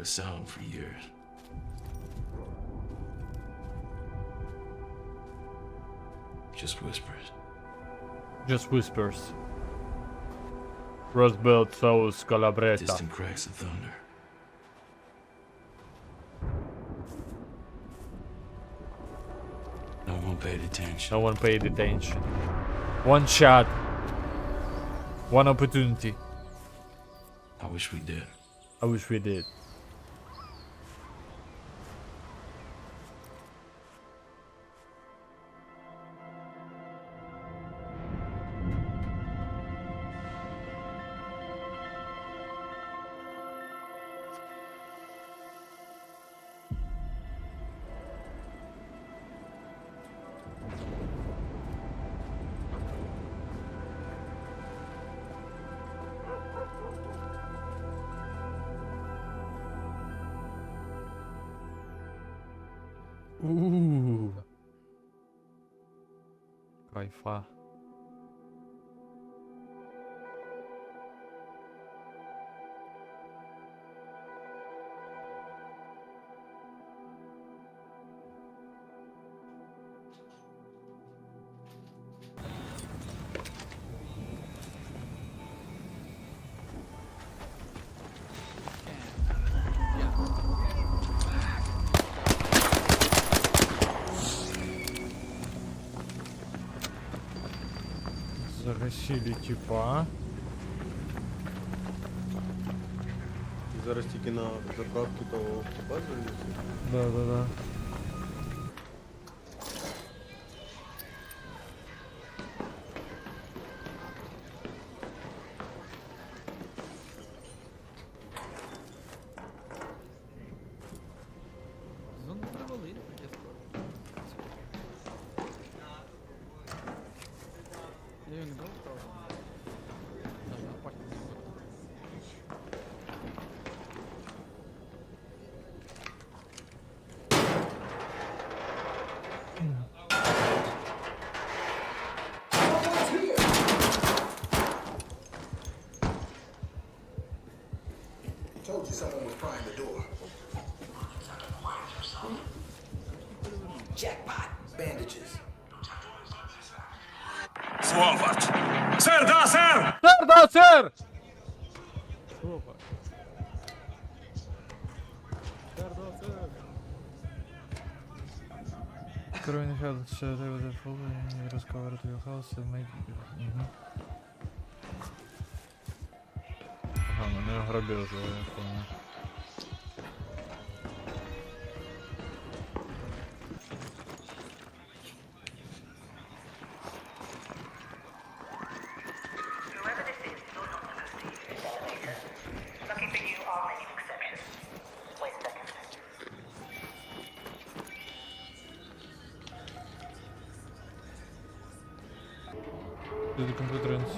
a sound for years. Just whispers. Just whispers. Rosebud Souls Calabretta. Distant cracks of thunder. No one paid attention. No one paid attention. One shot. One opportunity. I wish we did. I wish we did. Wi-Fi. Загасили типа. Зараз тільки на закладки того базу. Да, да, да. Сер, да, сер! Сер, да, сер! Опа. Сер, да, сер. Кровин held so they were following you discovered your house and made Мгм. Ага, мене ограбили, я понял.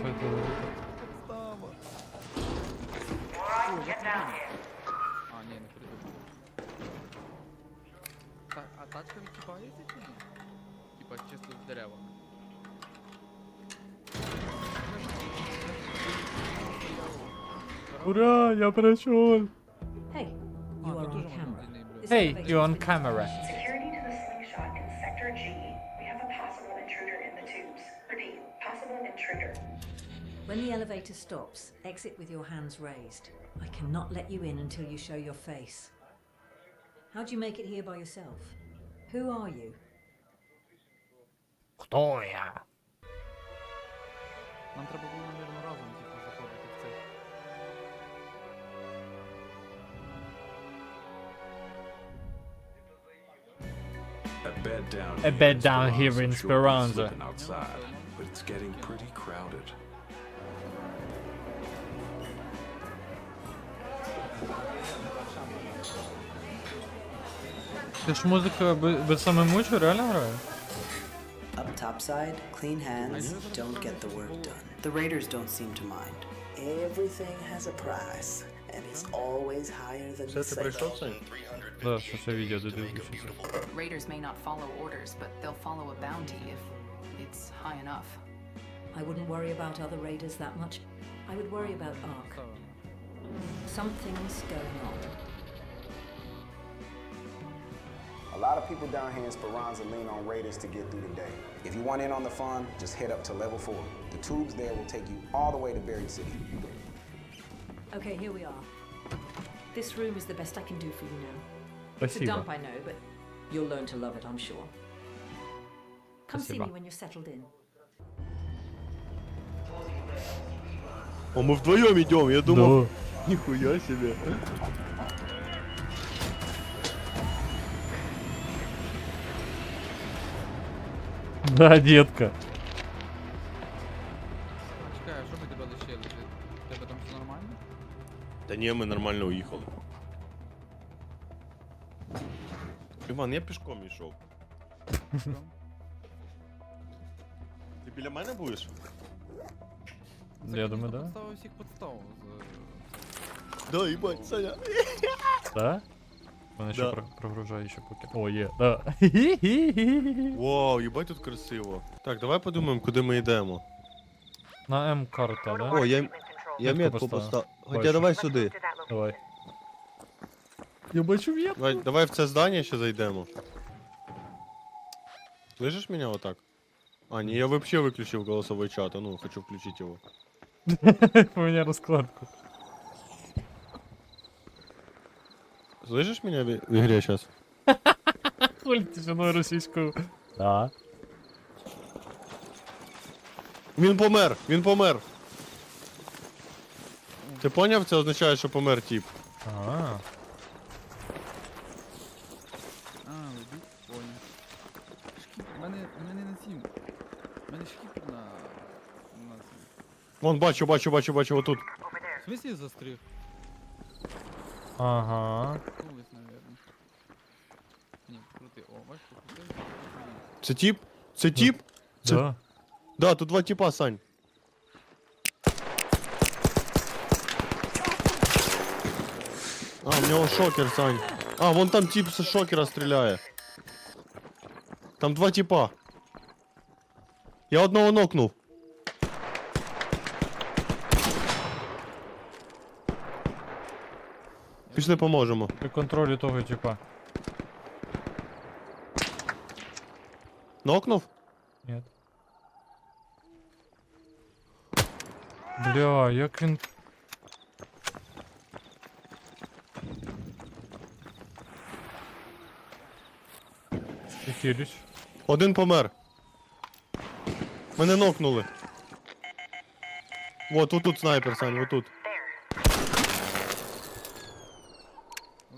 A nie, no który to był? Ta, a taczka mi kipa jest czy nie? Kipa cię w drewo. Hey, you on camera. Hey, you're on camera. When the elevator stops, exit with your hands raised. I cannot let you in until you show your face. How'd you make it here by yourself? Who are you? Хто я? Нам треба було, мабуть, разом типу, заходити в цей. A bed down A bed down here in sure be Speranza. sleeping outside, but it's getting pretty crowded. Це ж музика без, без самому реально грає? Up topside, clean hands don't get the work done. The raiders don't seem to mind. Everything has a price, and it's always higher than the Все, ти прийшов, sale. Сань? Да, що це відео додивлюся. Raiders may not follow orders, but they'll follow a bounty if it's high enough. I wouldn't worry about other raiders that much. I would worry about Ark. Ставимо. Something's going on. lot of people down here in Speranza lean on raiders to get through the day. If you want in on the fun, just head up to level four. The tubes there will take you all the way to Buried City. Okay, here we are. This room is the best I can do for you now. It's a Спасибо. dump, I know, but you'll learn to love it, I'm sure. Come see Спасибо. me when you're settled in. О, мы вдвоем идем, я думал. Нихуя себе. Да, детка. Чекай, а що ми тебе лишили? Ти- в Тебе там все нормально? Та ні, ми нормально уїхали. Іван, я пішком йшов. Ти біля мене будеш? Я думаю, да. Поставив всіх підстав. Да, їбать, Саня. Да? Вона ще Да. про- прогружає ще поки. О, є, да. Вау, їбать тут красиво. Так, давай подумаємо, куди ми йдемо. На М карта, да? О, я, я Метку метку поставив. поставив. Хоча Бачу. давай сюди. Давай. Я бачу в'єт. Давай, давай в це здання ще зайдемо. Слышиш мене отак? А, ні, я вообще выключил голосовой чат, а ну, хочу включить его. Поміняй розкладку. Слышишь меня в, в игре сейчас? Хуль ти жіною російською. Да. Він помер! Він помер! Ти поняв, це означає, що помер тип. А, А, ведуть, понял. Шкіп, у мене, у мене не цім. У мене шкіп на... на цім. Вон, бачу, бачу, бачу, бачу, отут. В смысле застриг? ага. Кулись, наверное. Ні, покрути. О, бачиш, покрутив. Це тип? Це тип? Це- Да. Да, тут два типа, Сань. А, у нього шокер, Сань. А, вон там тип з шокера стріляє. Там два типа. Я одного нокнув. Пішли поможемо. При контролі того, типа. Нокнув? Нет. Бля, як він. Хилюсь. Один помер. Мене нокнули. Вот, тут, тут снайпер, Сань, вот тут.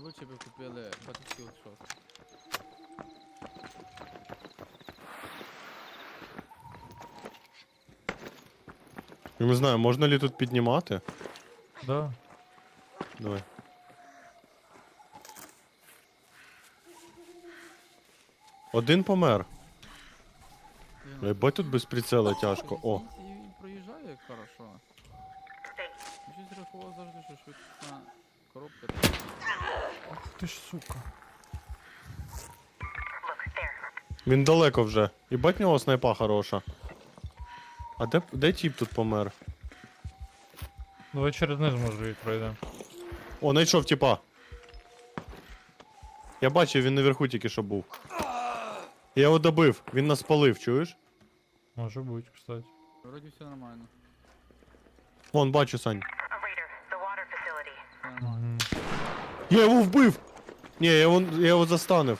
Лучше би купили Battlefield 6. Я не знаю, можна ли тут піднімати? Да. Давай. Один помер. Блін, Ебать тут без прицела тяжко. О. І і проїжджає як хорошо. Щось рахував завжди, що швидкісна коробка. Ах ти ж сука. Він далеко вже. Єбать в нього снайпа хороша. А де, де тіп тут помер? Давай через низ може і пройдемо. О, знайшов тіпа. Я бачив, він наверху тільки що був. Я його добив, він нас спалив, чуєш? Може бути, кстати. Вроді все нормально. Вон, бачу, Сань. Угу. Я його вбив! Ні, я його, я його застанив.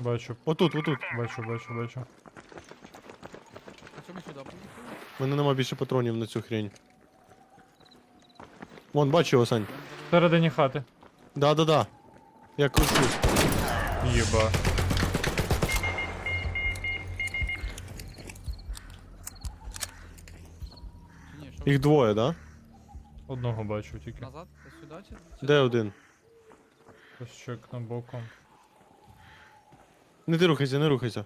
Бачу, Отут, отут. бачу, бачу, бачу. А що ми сюди поїхали? У мене нема більше патронів на цю хрень. Вон, бачу його, Сань. Всередині хати. Да-да-да. Я кручусь. Єба. Ні, що Їх двоє, да? Одного бачу тільки. назад? Сюди чи? чи Де один? Ось чек на боком. Не ти рухайся, не рухайся.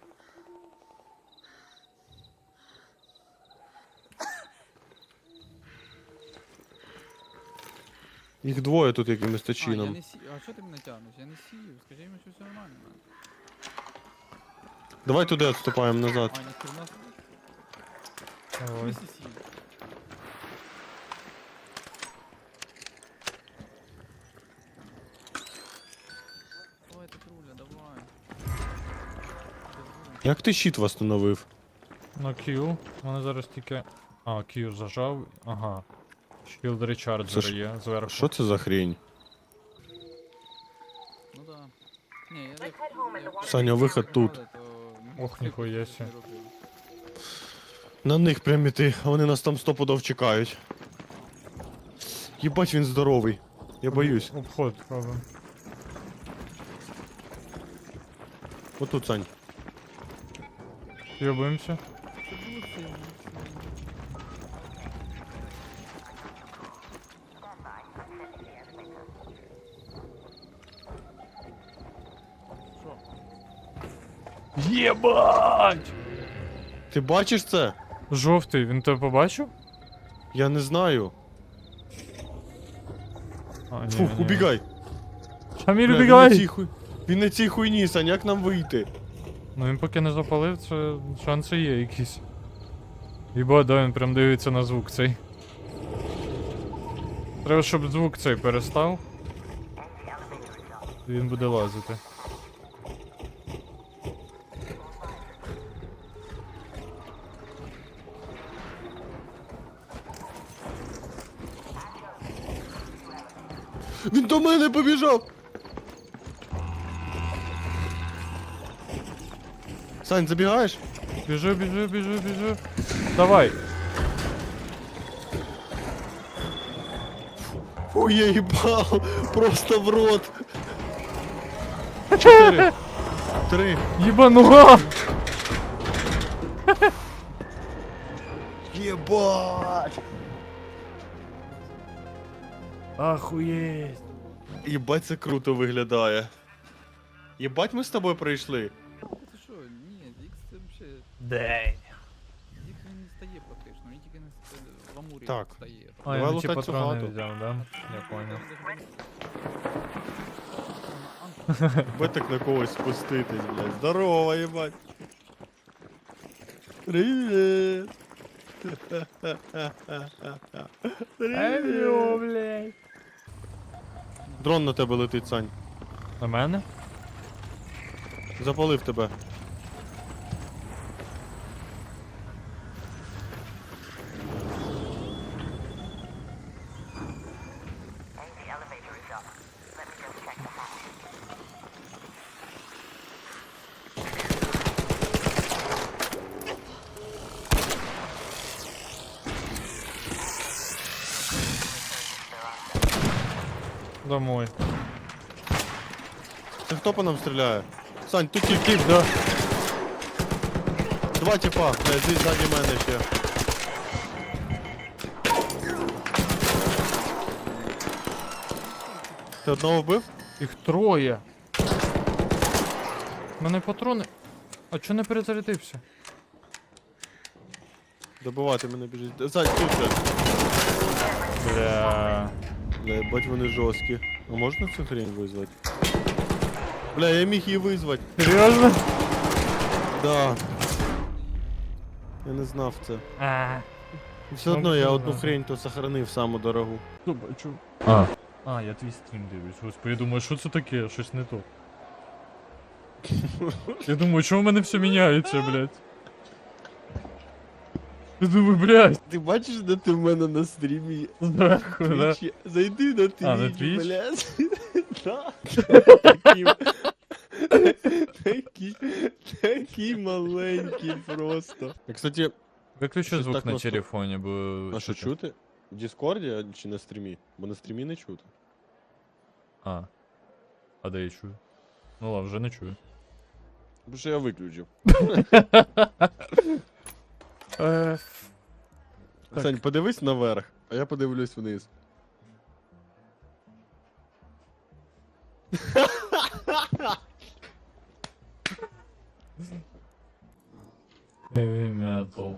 Їх двоє тут якимось А, я чином. не. А що ти мене тягнеш? Я не сію. Скажи йому, що все нормально. Давай туди відступаємо назад. А, ні, ти в нас. В Давай. сію? Як ти щит восстановив? На Q. У мене зараз тільки. А, Q зажав. Ага. Це ж- є зверху. Що це за хрень? Ну да. Ні, я як... Саня, виход тут. Ох, ніхуя сі. На них прям іти, а вони нас там стопудов чекають. Єбать він здоровий. Я боюсь. Обход робимо. Отут, Сань. Йобуємося. Це було це, ну, це- Що? Єбать! Ти бачиш це? Жовтий, він тебе побачив? Я не знаю. А, ні, Фух, ні. убігай. Шаміль, Бля, Він на убігай! хуй... Він на цій хуйні, Сань, як нам вийти? Ну він поки не запалив, це шанси є якісь. Єба, да, він прям дивиться на звук цей. Треба, щоб звук цей перестав. Він буде лазити. Він до мене побіжав! Сань, забігаєш? Біжи, біжи, біжи, біжи. Давай. Ой, я їбав! Просто в рот! Чотири! Три! Єбануга! Єбать! Ахуєть. Єбать, це круто виглядає. Єбать, ми з тобою прийшли. Ти що? Ні, Зікс це взагалі... День. Він не стає практично, він тільки не ст- в амурі Так. стає. А, Давай я цю патрони хату. взяв, да? Я понял. Ви так на когось спуститись, блядь. Здорово, єбать. Привіт! Привіт! Дрон на тебе летить, Сань. На мене? Запалив тебе. Домой. Це хто по нам стріляє? Сань, тут тільки тип, да? Два типа, блядь, здесь ззаді мене ще. Ти одного вбив? Їх троє. У мене патрони. А чо не перезарядився? Добивати мене біжить. Сань, тут же. Бля. Бля, бать вони жорсткі. А можна цю хрень визвати? Бля, я міг її визвати. Серйозно? Да. Я не знав це. А. Все одно я Ну, одну хрень то сохранив саму дорогу. Що бачу? А. А, я твій стрім дивлюсь. Господи, я думаю, що це таке? Щось не то. Я думаю, чому в мене все міняється, блядь? Я думаю, блядь. Ти бачиш, де ти в мене на стрімі? Зверху, да? Твічі? Зайди на твіч, А, на Twitch? блядь. Да. Такий, такий, такий маленький просто. Кстати, Виключи Щось звук так на просто- телефоні, бо. а що чути? В Діскорді чи на стрімі? Бо на стрімі не чути. А. А де я чую? Ну ладно, вже не чую. Бо що я виключив. Е, Так. Сань, подивись наверх, а я подивлюсь вниз. Heavy metal.